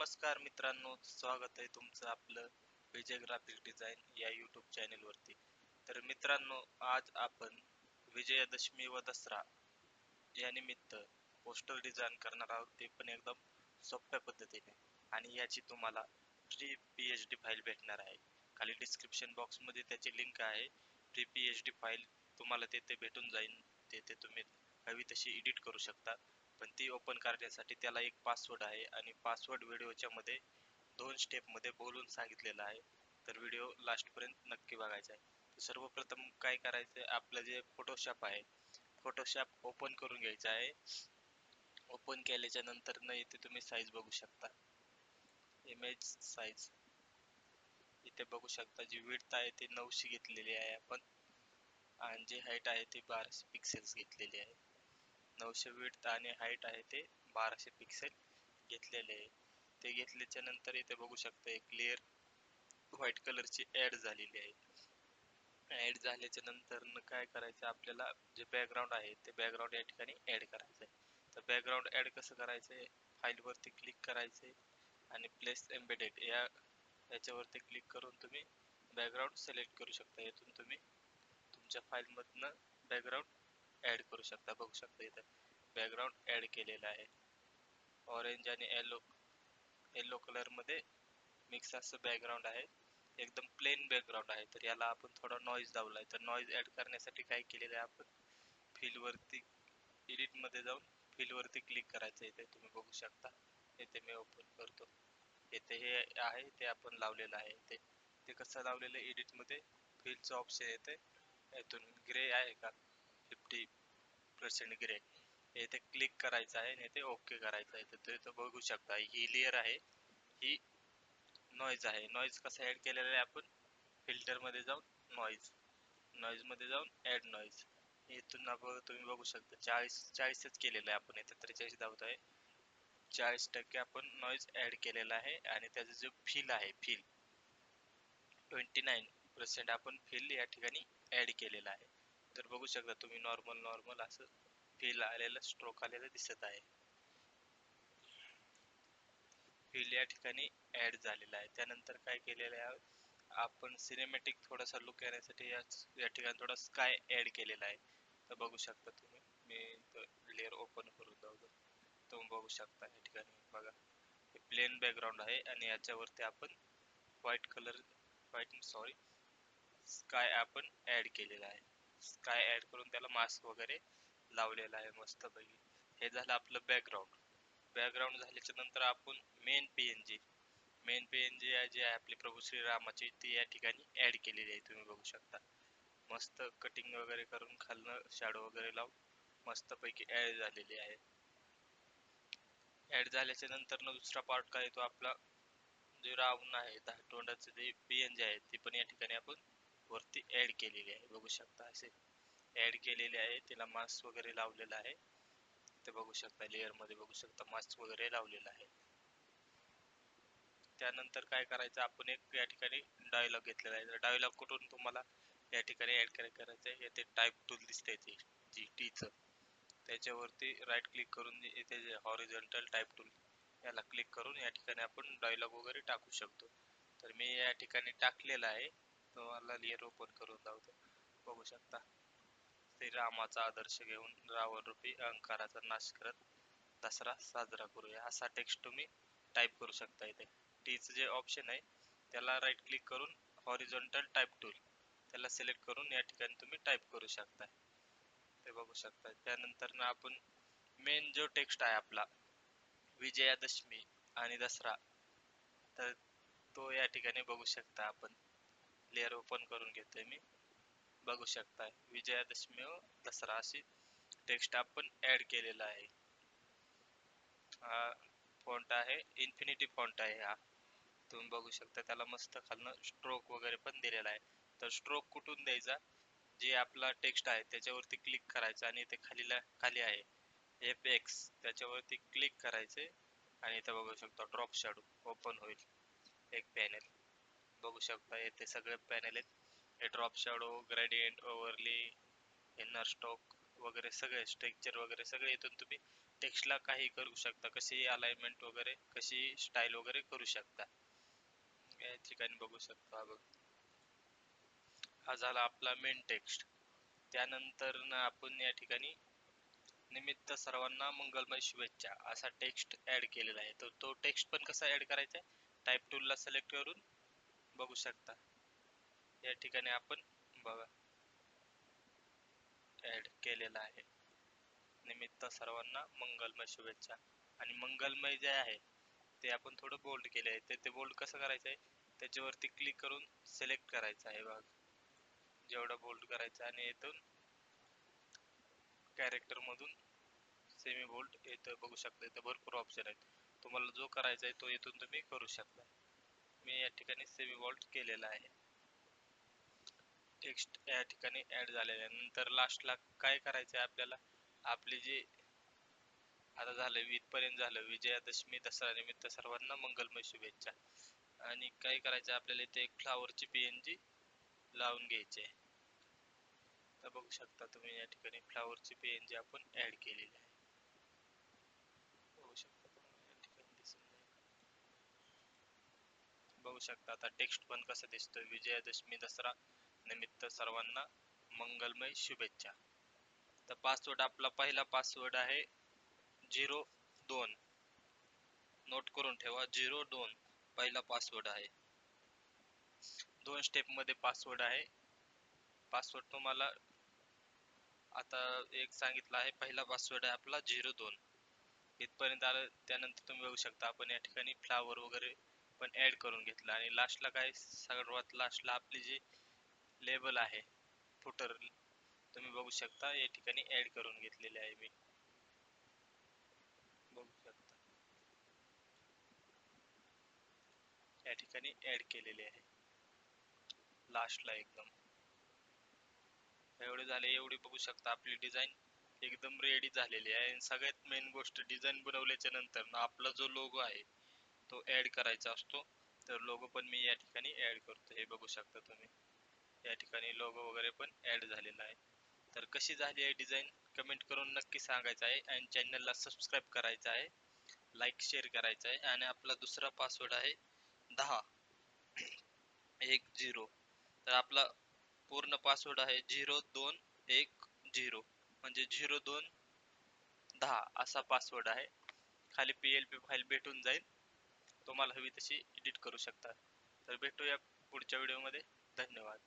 नमस्कार मित्रांनो स्वागत आहे तुमचं आपलं विजय ग्राफिक डिझाईन या यूट्यूब चॅनेलवरती तर मित्रांनो आज आपण विजयादशमी व दसरा या निमित्त पोस्टर डिझाईन करणार आहोत. ते पण एकदम सोप्या पद्धतीने. आणि याची तुम्हाला free P H D file भेटणार आहे. खाली डिस्क्रिप्शन बॉक्समध्ये त्याची लिंक आहे. Free P H D file तुम्हाला तेथे भेटून जाईल. तेथे तुम्ही हवी तशी एडिट करू शकता. पण ती ओपन करण्यासाठी त्याला एक पासवर्ड आहे आणि पासवर्ड व्हिडिओच्या मध्ये दोन स्टेपमध्ये बोलून सांगितलेलं आहे. तर व्हिडिओ लास्ट पर्यंत नक्की बघायचा आहे. सर्वप्रथम काय करायचं आपलं जे फोटोशॉप आहे फोटोशॉप ओपन करून घ्यायचं आहे. ओपन केल्याच्यानंतर न इथे तुम्ही साईज बघू शकता. इमेज साईज इथे बघू शकता जी विड्थ आहे ती नऊशे घेतलेली आहे आपण. आणि जी हाईट आहे ती बाराशे पिक्सेल्स घेतलेली आहे. नऊशे विड्थ आणि हाईट आहे ते बाराशे पिक्सेल घेतलेले आहे. ते घेतल्याच्या नंतर इथे बघू शकता एक लेअर व्हाईट कलरची ॲड झालेली आहे. ॲड झाल्याच्यानंतर काय करायचं आपल्याला जे बॅकग्राऊंड आहे ते बॅकग्राऊंड या ठिकाणी ॲड करायचं आहे. तर बॅकग्राऊंड ॲड कसं करायचं आहे? फाईलवरती क्लिक क्लिक करायचे आणि प्लेस एम्बेडेड या याच्यावरती क्लिक करून तुम्ही बॅकग्राऊंड सिलेक्ट करू शकता. इथून तुम्ही तुमच्या फाईलमधनं बॅकग्राऊंड ऍड करू शकता बघू शकता इथं बॅकग्राऊंड ऍड केलेलं आहे. ऑरेंज आणि येलो येलो कलरमध्ये मिक्स असं बॅकग्राऊंड आहे. एकदम प्लेन बॅकग्राऊंड आहे. तर याला आपण थोडा नॉईज लावला आहे तर नॉईज ऍड करण्यासाठी काय केलेलं आहे आपण फिल एडिटमध्ये जाऊन फिलवरती क्लिक करायचं इथे तुम्ही बघू शकता. इथे मी ओपन करतो. इथे हे आहे ते आपण लावलेलं आहे ते ते कसं लावलेलं आहे? एडिटमध्ये फिलचं ऑप्शन येते यातून ग्रे आहे का? फिफ्टी पर्सेंट ग्रे येथे क्लिक करायचं आहे आणि येथे ओके करायचं आहे. तर इथं बघू शकता. ही लेअर आहे. ही नॉईज आहे. नॉईज कसं ॲड केलेला आहे आपण? फिल्टरमध्ये जाऊन नॉईज नॉईजमध्ये जाऊन ॲड नॉईज इथून आपण तुम्ही बघू शकता. चाळीस चाळीसच केलेलं आहे आपण इथे. त्रेचाळीस धावत आहे. चाळीस टक्के आपण नॉईज ॲड केलेला आहे आणि त्याचं जो फील आहे फील ट्वेंटी नाईन पर्सेंट आपण फील या ठिकाणी ॲड केलेला आहे. तर बघू शकता तुम्ही नॉर्मल नॉर्मल असं फील आलेलं स्ट्रोक आलेलं दिसत आहे. फील या ठिकाणी ऍड झालेला आहे. त्यानंतर काय केलेलं आहे? आपण सिनेमॅटिक थोडासा लुक येण्यासाठी या या ठिकाणी थोडा स्काय ऍड केलेला आहे. तर बघू शकता तुम्ही. मी लेअर ओपन करून जाऊ तुम्ही बघू शकता या ठिकाणी. बघा. हे प्लेन बॅकग्राऊंड आहे आणि याच्यावरती आपण white colour white sorry sky आपण ऍड केलेला आहे. स्काय ऍड करून त्याला मास्क वगैरे लावलेला आहे मस्त पैकी हे झालं आपलं बॅकग्राऊंड बॅकग्राऊंड झाल्याच्यानंतर आपण मेन पीएनजी मेन पीएनजी जी आहे आपली प्रभू श्रीरामाची ती या ठिकाणी ऍड केलेली आहे तुम्ही बघू शकता. मस्त कटिंग वगैरे करून खालनं शॅडो वगैरे लावून मस्त पैकी ऍड झालेली आहे. ऍड झाल्याच्यानंतर दुसरा पार्ट काय येतो आपला जे रावण आहे तोंडाचं जे पीएनजी आहे ते पण या ठिकाणी आपण वरती ऍड केलेली आहे. बघू शकता असे ऍड केलेले आहे. तिला मास्क वगैरे लावलेला आहे. ते बघू शकता लेअरमध्ये बघू शकता मास्क वगैरे लावलेला आहे. त्यानंतर काय करायचं? आपण एक या ठिकाणी डायलॉग घेतलेला आहे. डायलॉग कुठून तुम्हाला या ठिकाणी ऍड करायचं आहे येथे टाईप टूल दिसते ती जी टीच त्याच्यावरती राईट क्लिक करून येथे जे हॉरिझॉन्टल टाईप टूल याला क्लिक करून या ठिकाणी आपण डायलॉग वगैरे टाकू शकतो. तर मी या ठिकाणी टाकलेला आहे. तुम्हाला लेअर ओपन करून दावतो बघू शकता. श्रीरामाचा आदर्श घेऊन रावण रूपी अहंकाराचा नाश करत दसरा साजरा करूया. असा टेक्स्ट तुम्ही टाईप करू शकता इथे. टीचं जे ऑप्शन आहे त्याला राईट क्लिक करून हॉरिझॉन्टल टाईप टूल त्याला सिलेक्ट करून या ठिकाणी तुम्ही टाईप करू शकता. ते बघू शकता. त्यानंतर ना आपण मेन जो टेक्स्ट आहे आपला विजयादशमी आणि दसरा तर तो या ठिकाणी बघू शकता आपण. लेअर ओपन करून घेतोय मी. बघू शकता विजयादशमी हो, दसरा अशी टेक्स्ट आपण ऍड केलेला आहे. हा फॉन्ट आहे इन्फिनिटी फॉन्ट आहे हा. तुम्ही बघू शकता त्याला मस्त खालनं स्ट्रोक वगैरे पण दिलेला आहे. तर स्ट्रोक कुठून द्यायचा? जे आपला टेक्स्ट आहे त्याच्यावरती क्लिक करायचं आणि इथे खालीला खाली आहे. एफ एक्स त्याच्यावरती क्लिक करायचे आणि इथं बघू शकता ड्रॉप शॅडो ओपन होईल. एक पॅनेल बघू शकता येथे सगळे पॅनेल आहेत. हे drop shadow gradient overlay inner stroke वगैरे सगळे स्ट्रक्चर वगैरे सगळे इथून तुम्ही टेक्स्टला काही करू शकता. कशी अलाइनमेंट वगैरे कशी स्टाईल वगैरे करू शकता. या ठिकाणी बघू शकता बघ. हा झाला आपला मेन टेक्स्ट त्यानंतर आपण या ठिकाणी निमित्त सर्वांना मंगलमय शुभेच्छा. असा टेक्स्ट ऍड केलेला आहे. तर तो टेक्स्ट पण कसा ऍड करायचा आहे? टाईप टूलला सिलेक्ट करून बघू शकता. या ठिकाणी आपण बघा. ऍड केलेला आहे. निमित्त सर्वांना मंगलमय शुभेच्छा. आणि मंगलमय जे आहे ते आपण थोडं बोल्ड केले आहे. ते ते बोल्ड कसं करायचं आहे? त्याच्यावरती क्लिक करून सिलेक्ट करायचं आहे बघ. जेवढं बोल्ड करायचं आणि इथून कॅरेक्टर मधून सेमी बोल्ड येतं बघू शकता. इथं भरपूर ऑप्शन आहेत. तुम्हाला जो करायचा आहे तो इथून तुम्ही करू शकता. मी या ठिकाणी सेमी वॉल्ट केलेला आहे. टेक्स्ट या ठिकाणी ऍड झालेला आहे. नंतर लास्टला काय करायचं आहे आपल्याला? आपले जे आता झालं वीजपर्यंत झालं. विजयादशमी दसरा निमित्त सर्वांना मंगलमय शुभेच्छा. आणि काय करायचं आपल्याला इथे? एक फ्लावरची पीएनजी लावून घ्यायची आहे. तर बघू शकता तुम्ही या ठिकाणी फ्लावरची पीएनजी आपण ऍड केलेली आहे बघू शकता तुम्हाला या ठिकाणी दिसून बघू शकता. आता टेक्स्ट पण कसं दिसतोय? विजयादशमी दसरा निमित्त सर्वांना मंगलमय शुभेच्छा. तर पासवर्ड आपला पहिला पासवर्ड आहे झिरो दोन. नोट करून ठेवा झिरो दोन पहिला पासवर्ड आहे. दोन स्टेपमध्ये पासवर्ड आहे. पासवर्ड तुम्हाला आता एक सांगितलं आहे पहिला पासवर्ड आहे आपला झिरो दोन. इथपर्यंत आलं त्यानंतर तुम्ही बघू शकता. आपण या ठिकाणी फ्लावर वगैरे आपण ऍड करून घेतलं. आणि लास्टला काय सर्वात लास्टला आपली जी लेबल आहे फुटर तुम्ही बघू शकता. या ठिकाणी ऍड करून घेतलेले आहे मी. बघू शकता. या ठिकाणी ऍड केलेले आहे. लास्टला एकदम. एवढे झाले एवढे बघू शकता आपली डिझाईन एकदम रेडी झालेली आहे. आणि सगळ्यात मेन गोष्ट डिझाईन बनवल्याच्या नंतर ना आपला जो लोगो आहे तो ॲड करायचा असतो. तर लोगो पण मी या ठिकाणी ॲड करतो. हे बघू शकता तुम्ही. या ठिकाणी लोगो वगैरे पण ॲड झालेला आहे. तर कशी झाली आहे डिझाईन कमेंट करून नक्की सांगायचं आहे आणि चॅनलला सबस्क्राईब करायचं आहे. लाईक शेअर करायचं आहे. आणि आपला दुसरा पासवर्ड आहे दहा. एक झिरो तर आपला पूर्ण पासवर्ड आहे झिरो दोन एक झिरो म्हणजे झिरो दोन दहा. असा पासवर्ड आहे. खाली पी एल पी फाईल भेटून जाईल. तुम्हाला हवी तशी एडिट करू शकता. तर भेटूया पुढच्या व्हिडिओमध्ये धन्यवाद.